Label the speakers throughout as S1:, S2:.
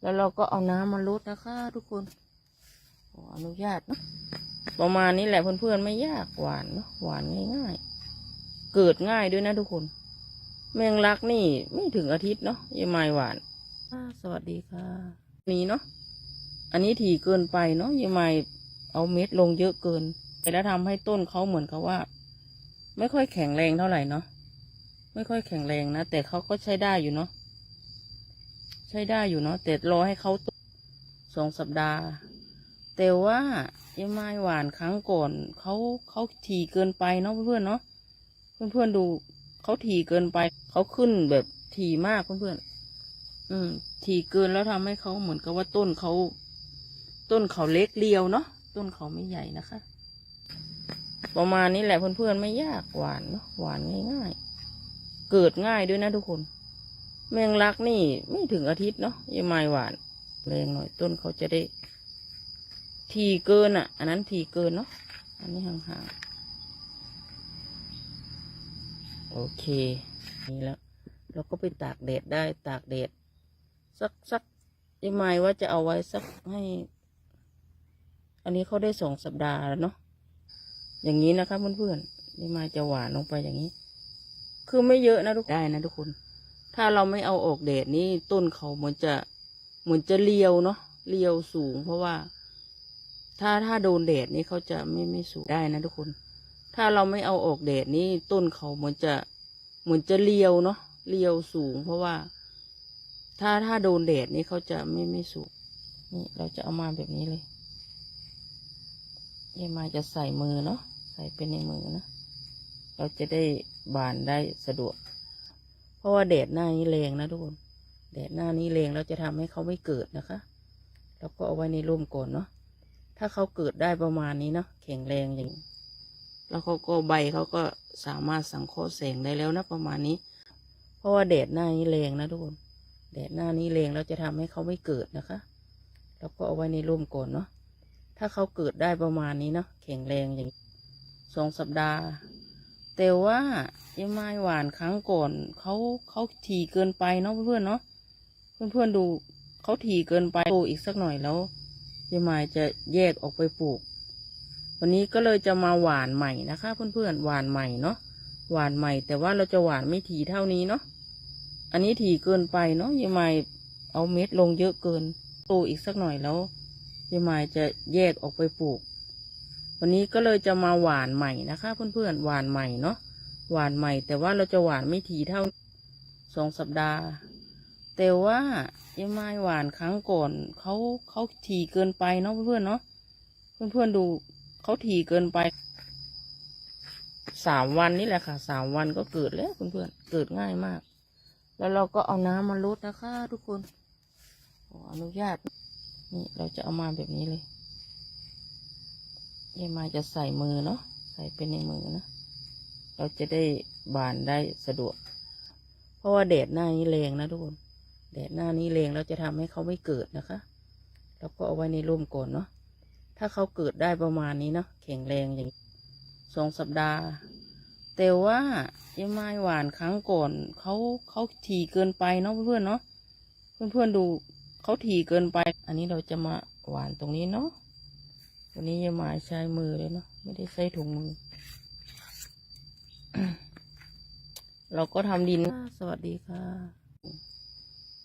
S1: แล้วเราก็เอาน้ำมาลดนะคะ ทุกคนขออนุญาตเนะประมาณนี้แหละเพื่อนๆไม่ยากหวานเนาะหวานง่ายๆ เกิดง่ายด้วยนะทุกคน แมงลักนี่ไม่ถึงอาทิตย์เนาะยายไม้หวานสวัสดีค่ะ นี่เนาะอันนี้ถี่เกินไปเนาะยายไม้เอาเม็ดลงเยอะเกินแล้วทำให้ต้นเขาเหมือนกับว่า ไม่ค่อยแข็งแรงเท่าไหร่เนาะไม่ค่อยแข็งแรงนะแต่เขาก็ใช้ได้อยู่เนาะ ใช้ได้อยู่เนาะแต่รอให้เขาโตสองสัปดาห์ แต่ว่ายายไม้หวานครั้งก่อนเขาเขาถี่เกินไปเนาะเพื่อนๆเนาะเพื่อนๆดูเขาถี่เกินไปเขาขึ้นแบบถี่มากเพื่อนๆอืม ถี่เกินแล้วทำให้เขาเหมือนกับว่าต้นเขาต้นเขาเล็กเรียวเนาะต้นเขาไม่ใหญ่นะคะ ประมาณนี้แหละเพื่อนๆไม่ยากหวานเนาะหวานง่ายๆเกิดง่ายด้วยนะทุกคน แมงลักนี่ไม่ถึงอาทิตย์เนาะยายไม้หวานแรงหน่อยต้นเขาจะได้ ทีเกินอะ อันนั้นทีเกินเนาะอันนี้ห่างๆโอเคนี่แล้ว เราก็ไปตากแดดได้ตากแดดสักสักยังไงว่าจะเอาไว้สักให้ อันนี้เขาได้สองสัปดาห์แล้วเนาะอย่างนี้นะคะเพื่อนๆนี่มาจะหวานลงไปอย่างนี้ คือไม่เยอะนะทุกได้นะทุกคน ถ้าเราไม่เอาออกแดดนี่ต้นเขาเหมือนจะเหมือนจะเรียวเนาะเรียวสูง เพราะว่า ถ้าถ้าโดนแดดนี่เขาจะไม่ไม่สูงได้นะทุกคน ถ้าเราไม่เอาออกแดดนี่ต้นเขาเหมือนจะเหมือนจะเรียวเนาะเรียวสูง เพราะว่า ถ้าถ้าโดนแดดนี่เขาจะไม่ไม่สูงนี่เราจะเอามาแบบนี้เลยยายมาจะใส่มือเนาะใส่เป็นในมือนะเราจะได้บานได้สะดวก ราะว่าแดดหน้านี้แรงนะทุกคน แดดหน้านี้แรงเราจะทำให้เขาไม่เกิดนะคะ แล้วก็เอาไว้ในร่มก่อนเนาะ ถ้าเขาเกิดได้ประมาณนี้เนาะแข็งแรงอย่างแล้วเขาก็ใบเขาก็สามารถสังเคราะห์แสงได้แล้วนะประมาณนี้ เพราะว่าแดดหน้านี้แรงนะทุกคน แดดหน้านี้แรงเราจะทำให้เขาไม่เกิดนะคะ แล้วก็เอาไว้ในร่มก่อนเนาะ ถ้าเขาเกิดได้ประมาณนี้เนาะแข็งแรงอย่างสองสัปดาห์ แต่ว่า ยายไม้หวานครั้งก่อนเขาเขาถี่เกินไปเนาะเพื่อนๆเนาะเพื่อนๆดูเขาถี่เกินไปโตอีกสักหน่อยแล้วยายมาจะแยกออกไปปลูก วันนี้ก็เลยจะมาหวานใหม่นะคะ เพื่อนๆหวานใหม่เนาะหวานใหม่ แต่ว่าเราจะหวานไม่ถี่เท่านี้เนาะอันนี้ถี่เกินไปเนาะยายมาเอาเม็ดลงเยอะเกิน โตอีกสักหน่อยแล้วยายมาจะแยกออกไปปลูก วันนี้ก็เลยจะมาหวานใหม่นะคะ เพื่อนๆหวานใหม่เนาะ หวานใหม่ แต่ว่าเราจะหวานไม่ถี่เท่าสองสัปดาห์ แต่ว่ายายไม้หวานครั้งก่อนเขาเขาถี่เกินไปเนาะเพื่อนๆเนาะเพื่อนๆดูเขาถี่เกินไปสามวันนี่แหละค่ะสามวันก็เกิดแล้วเพื่อนๆเกิดง่ายมาก แล้วเราก็เอาน้ำมาลดนะคะ ทุกคนขออนุญาตนี่เราจะเอามาแบบนี้เลยยายม้จะใส่มือเนาะใส่เป็นในมือนะ เราจะได้บานได้สะดวก เพราะว่าแดดหน้านี้แรงนะทุกคนแดดหน้านี้แรงเราจะทำให้เขาไม่เกิดนะคะแล้วก็เอาไว้ในร่มก่อนเนาะถ้าเขาเกิดได้ประมาณนี้เนาะแข็งแรงอย่างสองสัปดาห์ แต่ว่ายายไม้หวานครั้งก่อนเขาเขาถี่เกินไปเนาะเพื่อนเนาะเพื่อนๆดูเขาถี่เกินไป อันนี้เราจะมาหวานตรงนี้เนาะวันนี้ยายไม้ใช้มือเลยเนาะไม่ได้ใช้ถุงมือ เราก็ทำดินสวัสดีค่ะ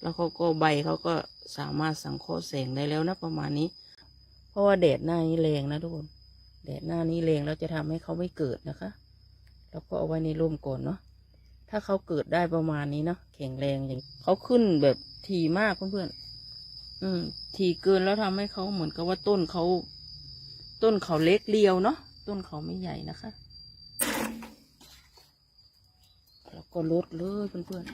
S1: แล้วเขาก็ใบเขาก็สามารถสังเคราะห์แสงได้แล้วนะประมาณนี้ เพราะว่าแดดหน้านี้แรงนะทุกคนแดดหน้านี้แรงเราจะทำให้เขาไม่เกิดนะคะแล้วก็เอาไว้ในร่มก่อนเนาะถ้าเขาเกิดได้ประมาณนี้เนาะแข็งแรงอย่างเขาขึ้นแบบถี่มากเพื่อนๆอืมถี่เกินแล้วทำให้เขาเหมือนกับว่าต้นเขาต้นเขาเล็กเรียวเนาะต้นเขาไม่ใหญ่นะคะ แล้ว ก็ลดเลยเพื่อนๆ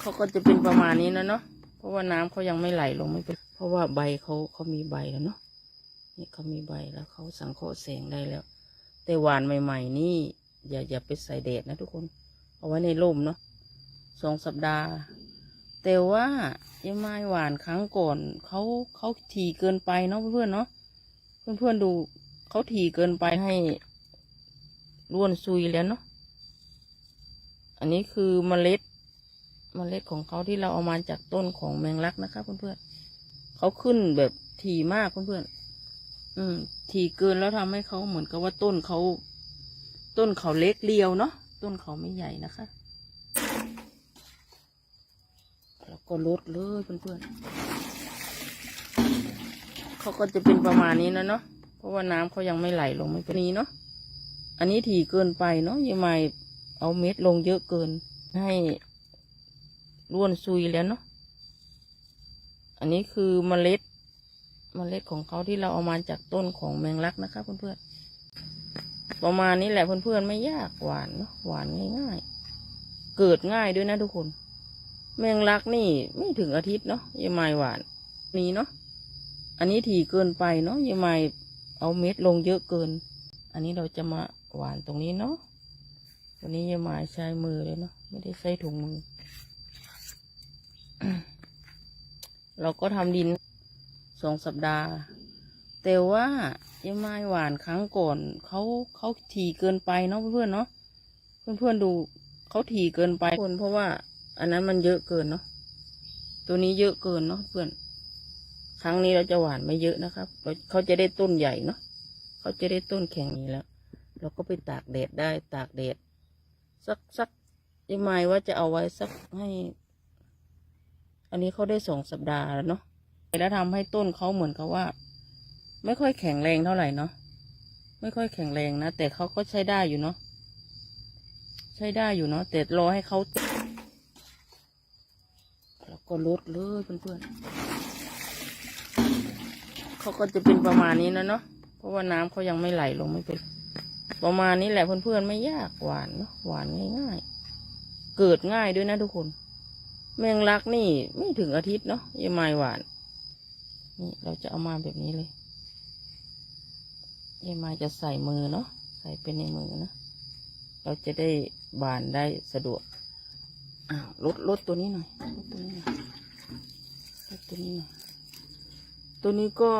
S1: เขาก็จะเป็นประมาณนี้นะเนาะเพราะว่าน้ำเขายังไม่ไหลลงไม่เป็น เพราะว่าใบเขาเขามีใบแล้วเนาะนี่เขามีใบแล้วเขาสังเคราะห์แสงได้แล้ว แต่หวานใหม่ ๆ นี่ อย่าอย่าไปใส่แดดนะทุกคน เอาไว้ในร่มเนาะสองสัปดาห์ แต่ว่ายายไม้หวานครั้งก่อนเขาเขาถี่เกินไปเนาะเพื่อนๆเนาะเพื่อนๆดูเขาถี่เกินไปให้ ร่วนซุยแล้วเนาะ อันนี้คือเมล็ด เมล็ดของเขาที่เราเอามาจากต้นของแมงลักนะคะเพื่อนๆเขาขึ้นแบบถี่มากเพื่อนๆอืม ถี่เกินแล้วทำให้เขาเหมือนกับว่าต้นเขา ต้นเขาเล็กเรียวเนาะ ต้นเขาไม่ใหญ่นะคะ แล้วก็ลดเลยเพื่อนๆเขาก็จะเป็นประมาณนี้นะเนาะ เพราะว่าน้ำเขายังไม่ไหลลงไม่เป็นนี้เนาะ อันนี้ถี่เกินไปเนาะยังไงเอาเม็ดลงเยอะเกิน ให้ร่วนซุยแล้วเนาะ อันนี้คือเมล็ด เมล็ดของเขาที่เราเอามาจากต้นของแมงลักนะคะเพื่อนๆ ประมาณนี้แหละเพื่อนๆไม่ยากหวานเนาะหวานง่ายๆ เกิดง่ายด้วยนะทุกคน แมงลักนี่ไม่ถึงอาทิตย์เนาะยายไม้หวานนี้เนาะ อันนี้ถี่เกินไปเนาะยายไม้เอาเม็ดลงเยอะเกิน อันนี้เราจะมา หวานตรงนี้เนาะ วันนี้ยายไม้ใช้มือเลยเนาะ ไม่ได้ใช้ถุงมือ เราก็ทำดินสองสัปดาห์ แต่ว่ายายไม้หวานครั้งก่อนเขาเขาถี่เกินไปเนาะเพื่อนๆเนาะ เพื่อนๆดูเขาถี่เกินไปคนเพราะว่า อันนั้นมันเยอะเกินเนาะ ตัวนี้เยอะเกินเนาะเพื่อน ครั้งนี้เราจะหวานไม่เยอะนะครับเราเขาจะได้ต้นใหญ่เนาะ เขาจะได้ต้นแข็งนี้แล้ว เราก็ไปตากแดดได้ตากแดดสักสักยังไงว่าจะเอาไว้สักให้ อันนี้เขาได้สองสัปดาห์แล้วเนาะแล้วทำให้ต้นเขาเหมือนกับว่า ไม่ค่อยแข็งแรงเท่าไหร่เนาะไม่ค่อยแข็งแรงนะแต่เขาก็ใช้ได้อยู่เนาะใช้ได้อยู่เนาะแต่รอให้เขาแล้วก็ลดเลยเพื่อนๆเขาก็จะเป็นประมาณนี้นะเนาะเพราะว่าน้ำเขายังไม่ไหลลงไม่เป็น ประมาณนี้แหละเพื่อนๆไม่ยากหวานเนาะหวานง่ายๆ เกิดง่ายด้วยนะทุกคน แมงลักนี่ไม่ถึงอาทิตย์เนาะยายไม้หวาน นี่เราจะเอามาแบบนี้เลยยายไม้จะใส่มือเนาะใส่เป็นในมือนะ เราจะได้บานได้สะดวกอ้าวลดลดตัวนี้หน่อยลดตัวนี้หน่อยลดตัวนี้หน่อยตัวนี้ก็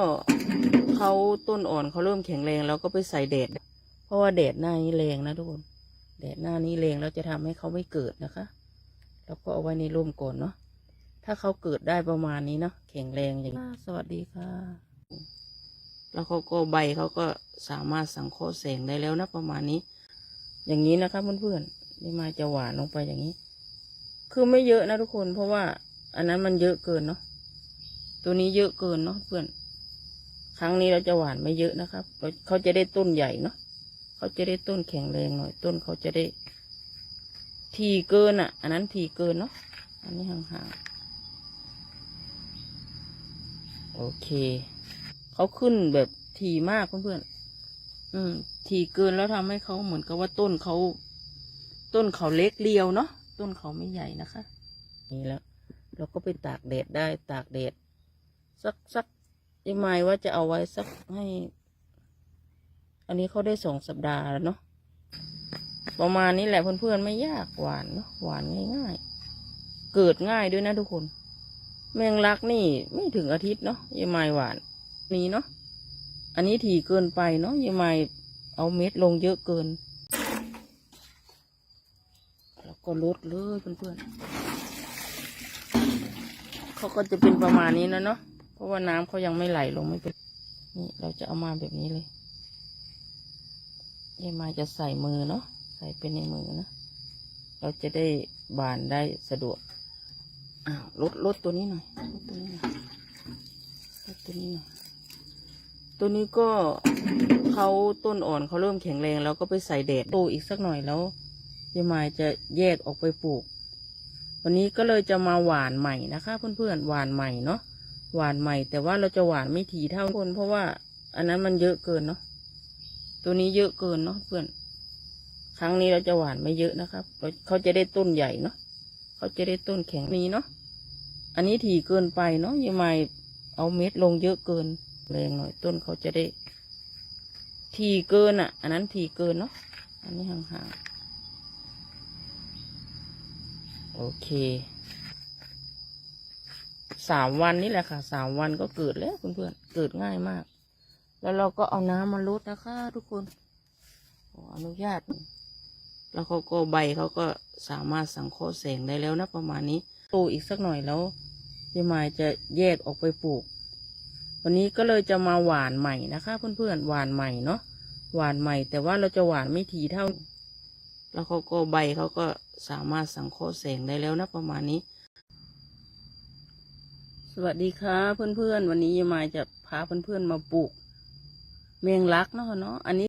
S1: เขาต้นอ่อนเขาเริ่มแข็งแรงแล้วก็ไปใส่แดด เพราะว่าแดดหน้านี้แรงนะทุกคนแดดหน้านี้แรงแล้วจะทำให้เขาไม่เกิดนะคะ แล้วก็เอาไว้ในร่มก่อนเนาะถ้าเขาเกิดได้ประมาณนี้เนาะแข็งแรงอย่างนี้สวัสดีค่ะ แล้วเขาก็ใบเขาก็สามารถสังเคราะห์แสงได้แล้วนะประมาณนี้ อย่างนี้นะคะเพื่อนๆนี่มาจะหวานลงไปอย่างนี้ คือไม่เยอะนะทุกคน เพราะว่าอันนั้นมันเยอะเกินเนาะตัวนี้เยอะเกินเนาะเพื่อน ครั้งนี้เราจะหวานไม่เยอะนะครับเขาจะได้ต้นใหญ่เนาะ เขาจะได้ต้นแข็งแรงหน่อย ต้นเขาจะได้ ทีเกินอะ อันนั้นทีเกินเนาะอันนี้ห่างๆโอเค เขาขึ้นแบบทีมากเพื่อนๆอืม ทีเกินแล้วทำให้เขาเหมือนกับว่าต้นเขา ต้นเขาเล็กเรียวเนาะต้นเขาไม่ใหญ่นะคะ นี่แล้วเราก็ไปตากแดดได้ตากแดดสักสักยังไงว่าจะเอาไว้สักให้ อันนี้เขาได้สองสัปดาห์แล้วเนาะประมาณนี้แหละเพื่อนๆไม่ยากหวานเนาะหวานง่ายๆ เกิดง่ายด้วยนะทุกคน แมงลักนี่ไม่ถึงอาทิตย์เนาะยายไม้หวานนี้เนาะอันนี้ถี่เกินไปเนาะยายไม้เอาเม็ดลงเยอะเกิน แล้วก็ลดเลยเพื่อนๆเขาก็จะเป็นประมาณนี้นะเนาะเพราะว่าน้ำเขายังไม่ไหลลงไม่เป็นนี่เราจะเอามาแบบนี้เลย ยายมาจะใส่มือเนาะใส่เป็นในมือนะ เราจะได้บานได้สะดวกอ้าวลดลดตัวนี้หน่อยลดตัวนี้หน่อยลดตัวนี้หน่อยตัวนี้ก็เขาต้นอ่อนเขาเริ่มแข็งแรง แล้วก็ไปใส่แดดโตอีกสักหน่อยแล้วยายมาจะแยกออกไปปลูก วันนี้ก็เลยจะมาหวานใหม่นะคะเพื่อนๆหวานใหม่เนาะหวานใหม่ แต่ว่าเราจะหวานไม่ถี่เท่าคนเพราะว่า อันนั้นมันเยอะเกินเนาะ ตัวนี้เยอะเกินเนาะเพื่อน ครั้งนี้เราจะหวานไม่เยอะนะครับเราเขาจะได้ต้นใหญ่เนาะเขาจะได้ต้นแข็งนี้เนาะอันนี้ถี่เกินไปเนาะยังไงเอาเม็ดลงเยอะเกินแรงหน่อยต้นเขาจะได้ทีเกินอะ อันนั้นทีเกินเนาะอันนี้ห่างๆโอเคสามวันนี่แหละค่ะสามวันก็เกิดแล้วเพื่อนๆเกิดง่ายมาก แล้วเราก็เอาน้ำมาลดนะคะ ทุกคนขออนุญาต แล้วเขาก็ใบเขาก็สามารถสังเคราะห์แสงได้แล้วนะประมาณนี้โตอีกสักหน่อยแล้วยายมายจะแยกออกไปปลูก วันนี้ก็เลยจะมาหวานใหม่นะคะ เพื่อนๆหวานใหม่เนาะหวานใหม่ แต่ว่าเราจะหวานไม่ถี่เท่า แล้วเขาก็ใบเขาก็สามารถสังเคราะห์แสงได้แล้วนะประมาณนี้ สวัสดีค่ะเพื่อนๆ วันนี้ยายมายจะพาเพื่อนๆมาปลูก เมียงลักเนาะเนาะอันนี้